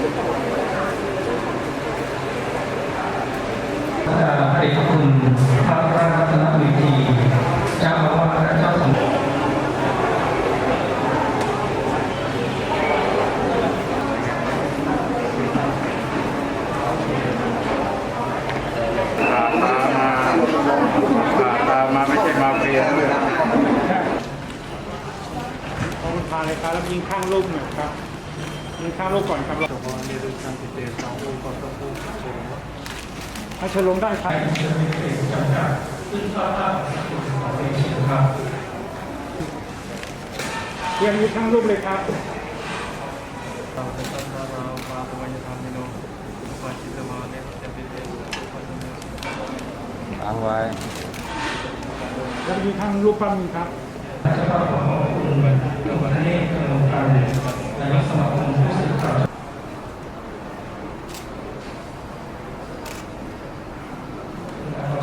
พระเดชพคุณพระรัตนบุรีเจ้าอาวาะเจ้าสมเด็จมาไม่ใช่มาเฟียนของพาเลยครับแล้วยิ่งข้างลุ่มนะครับ ยิงข้างรูปก่อนครับเฉพาะในเรื่องการติดเตะสององค์ประกอบองค์เฉลิมให้เฉลงได้ครับเรียงยิงข้างรูปเลยครับเราเป็นต้นมาเรามาประมาณธรรมโนวาชิตมาเนี่ยจะเป็นเรื่องของเนื้อวางไว้แล้วยิงข้างรูปปั้นมีครับ เ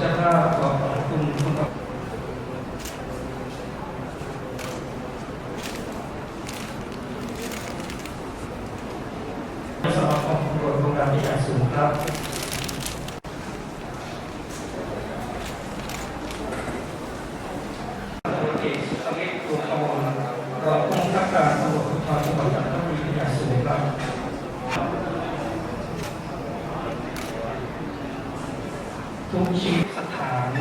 จ้าภาพขอบคุณคุณพระ สมาคมตำร วจโรงแรมที่อย่างสูงครับโอเคสมิทรวงศ์วรรองผู้บังคับการตำรวจภูธรจังหวัดจันทบุรีอย่างสูงครับทุกชีวิตสถาน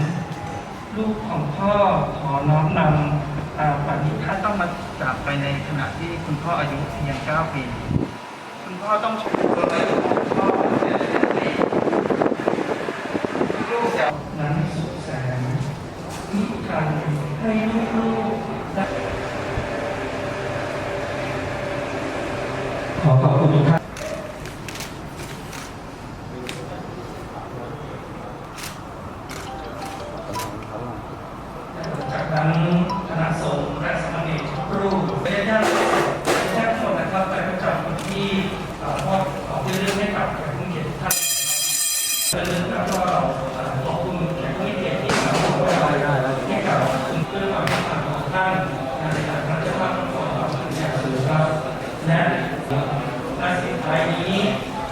ลูกของพ่อขอน้อมนำอาปันนี้ท่านต้องมาจากไปในขณะที่คุณพ่ออายุเพียง 9 ปี คุณพ่อต้องชมตัวอายุของพ่อเสียชีวิตปีลูกๆนั้นสุขแสน กันให้ลูกๆได้ขอขอบคุณทุกท่านจากนั้น